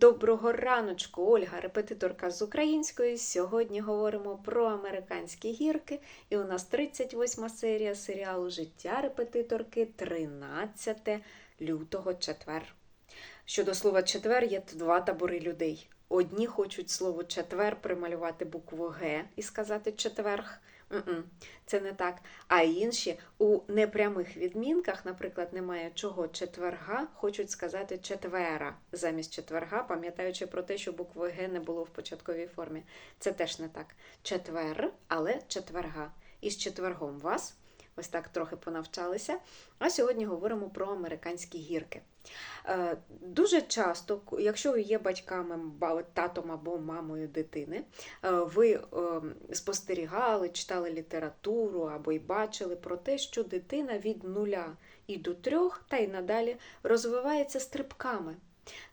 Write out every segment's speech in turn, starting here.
Доброго раночку, Ольга, репетиторка з української. Сьогодні говоримо про американські гірки, і у нас 38 серія серіалу Життя репетиторки 13 лютого четвер. Щодо слова четвер є два табори людей. Одні хочуть слово четвер прималювати букву Г і сказати четверг. Це не так. А інші у непрямих відмінках, наприклад, немає чого четверга, хочуть сказати четвера замість четверга, пам'ятаючи про те, що букви Г не було в початковій формі. Це теж не так. Четвер, але четверга. І з четвергом вас. Ось так трохи понавчалися. А сьогодні говоримо про американські гірки. Е, Дуже часто, якщо ви є батьками, татом або мамою дитини, е, ви е, спостерігали, читали літературу або й бачили про те, що дитина від нуля і до трьох, та й надалі розвивається стрибками.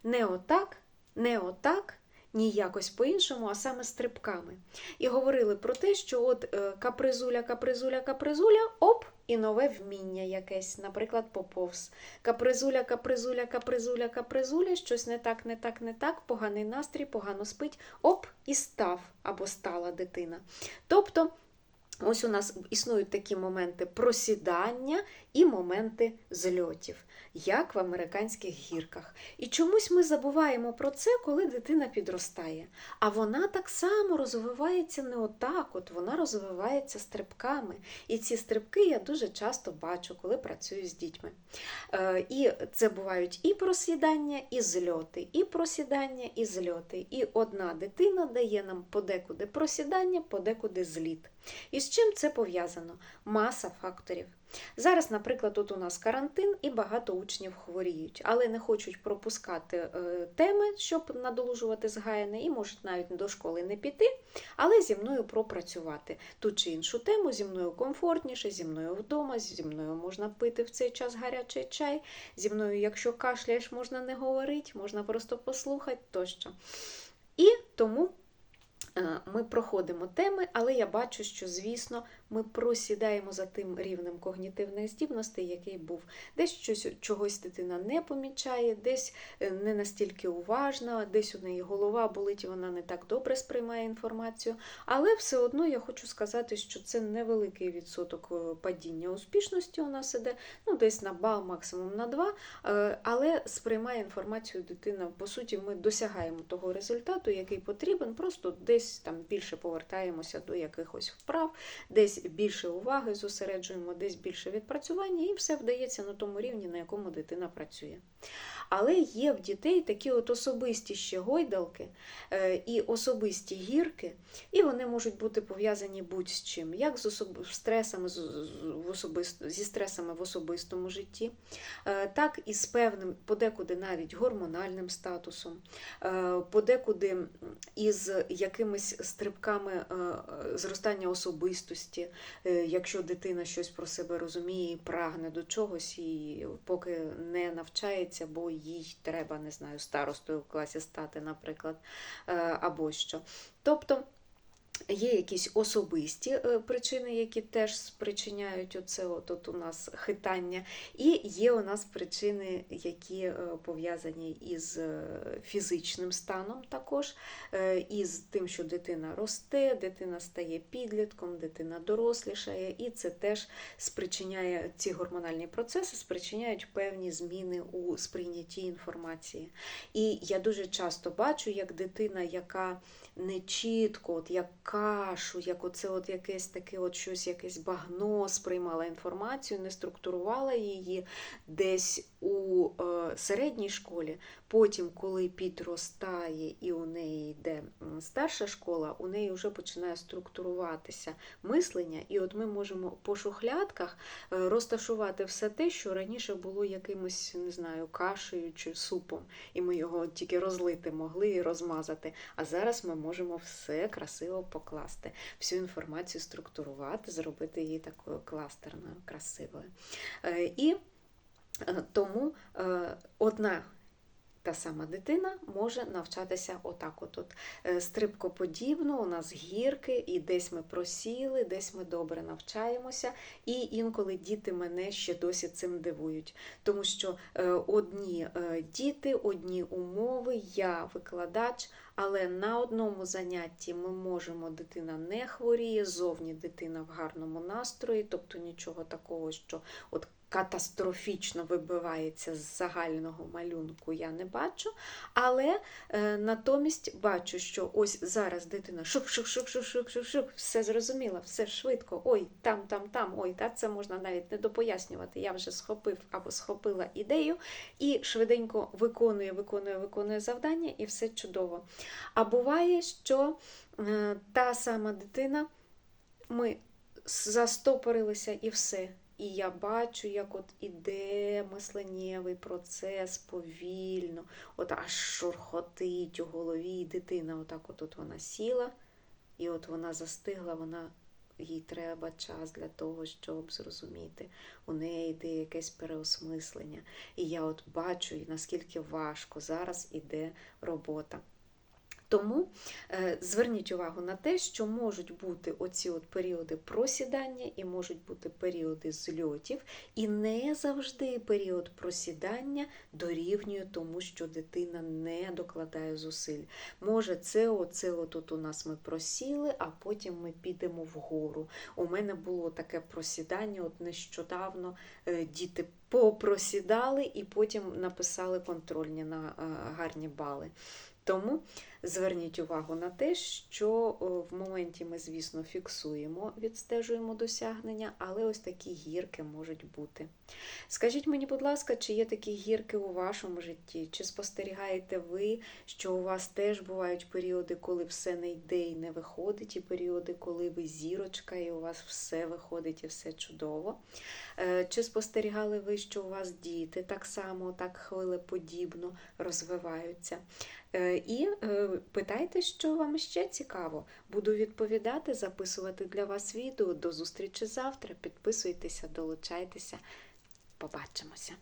Не отак, не отак, ні якось по-іншому, а саме стрибками. І говорили про те, що от е, капризуля, капризуля, капризуля, оп, і нове вміння якесь, наприклад, поповз. Капризуля, капризуля, капризуля, капризуля, щось не так, не так, не так, поганий настрій, погано спить, оп, і став або стала дитина. Тобто, ось у нас існують такі моменти просідання і моменти зльотів, як в американських гірках. І чомусь ми забуваємо про це, коли дитина підростає. А вона так само розвивається не отак, от вона розвивається стрибками. І ці стрибки я дуже часто бачу, коли працюю з дітьми. Е, І це бувають і просідання, і зльоти, і просідання, і зльоти. І одна дитина дає нам подекуди просідання, подекуди зліт. І з чим це пов'язано? Маса факторів. Зараз, наприклад, тут у нас карантин і багато учнів хворіють, але не хочуть пропускати е, теми, щоб надолужувати згаяне, і можуть навіть до школи не піти, але зі мною пропрацювати ту чи іншу тему, зі мною комфортніше, зі мною вдома, зі мною можна пити в цей час гарячий чай, зі мною, якщо кашляєш, можна не говорити, можна просто послухати тощо. І тому ми проходимо теми, але я бачу, що, звісно, ми просідаємо за тим рівнем когнітивних здібностей, який був. Десь щось чогось дитина не помічає, десь е, не настільки уважна, десь у неї голова болить, і вона не так добре сприймає інформацію. Але все одно я хочу сказати, що це невеликий відсоток е, падіння успішності у нас іде, ну десь на бал, максимум на два. Е, Але сприймає інформацію дитина. По суті, ми досягаємо того результату, який потрібен, просто десь там більше повертаємося до якихось вправ, десь більше уваги зосереджуємо, десь більше відпрацювання, і все вдається на тому рівні, на якому дитина працює. Але є в дітей такі от особисті ще гойдалки е, і особисті гірки, і вони можуть бути пов'язані будь-з чим, як з особ... стресами, з... особисто... зі стресами в особистому житті, е, так і з певним, подекуди навіть гормональним статусом, е, подекуди із якимись стрибками е, е, зростання особистості, е, якщо дитина щось про себе розуміє і прагне до чогось, і поки не навчається, бо їй треба, не знаю, старостою в класі стати, наприклад, або що. Тобто є якісь особисті е, причини, які теж спричиняють оце от, у нас хитання, і є у нас причини, які е, пов'язані із е, фізичним станом також, із тим, що дитина росте, дитина стає підлітком, дитина дорослішає, і це теж спричиняє ці гормональні процеси, спричиняють певні зміни у сприйнятті інформації. І я дуже часто бачу, як дитина, яка не чітко, от як кашу, як оце от якесь таке от щось, якесь багно сприймала інформацію, не структурувала її десь у е, середній школі. Потім, коли підростає і у неї йде старша школа, у неї вже починає структуруватися мислення, і от ми можемо по шухлядках е, розташувати все те, що раніше було якимось, не знаю, кашею чи супом, і ми його тільки розлити могли і розмазати. А зараз ми можемо все красиво покласти, всю інформацію структурувати, зробити її такою кластерною, красивою. Е, І е, тому одна та сама дитина може навчатися отак. От. Е, Стрибкоподібно, у нас гірки, і десь ми просіли, десь ми добре навчаємося. І інколи діти мене ще досі цим дивують. Тому що е, одні е, діти, одні умови, я викладач, але на одному занятті ми можемо, дитина не хворіє, зовні дитина в гарному настрої, тобто нічого такого, що от катастрофічно вибивається з загального малюнку, я не бачу. Але е, натомість бачу, що ось зараз дитина шук-шук-шук-шук-шук-шук, все зрозуміла, все швидко, ой, там, там, там, ой, та це можна навіть не допояснювати. Я вже схопив або схопила ідею і швиденько виконує, виконує, виконує завдання, і все чудово. А буває, що е, та сама дитина, ми застопорилися і все. І я бачу, як от іде мисленнєвий процес повільно, от аж шурхотить у голові, і дитина отак от, от вона сіла, і от вона застигла, вона, їй треба час для того, щоб зрозуміти. У неї йде якесь переосмислення. І я от бачу, наскільки важко зараз іде робота. Тому е, зверніть увагу на те, що можуть бути оці от періоди просідання і можуть бути періоди зльотів, і не завжди період просідання дорівнює тому, що дитина не докладає зусиль. Може, це оце тут у нас ми просіли, а потім ми підемо вгору. У мене було таке просідання, от нещодавно е, діти попросідали і потім написали контрольні на е, гарні бали. Тому зверніть увагу на те, що е, в моменті ми, звісно, фіксуємо, відстежуємо досягнення, але ось такі гірки можуть бути. Скажіть мені, будь ласка, чи є такі гірки у вашому житті? Чи спостерігаєте ви, що у вас теж бувають періоди, коли все не йде і не виходить, і періоди, коли ви зірочка, і у вас все виходить і все чудово? Е, Чи спостерігали ви, що у вас діти так само, так хвилеподібно розвиваються? Е, І питайте, що вам ще цікаво. Буду відповідати, записувати для вас відео. До зустрічі завтра. Підписуйтеся, долучайтеся. Побачимося!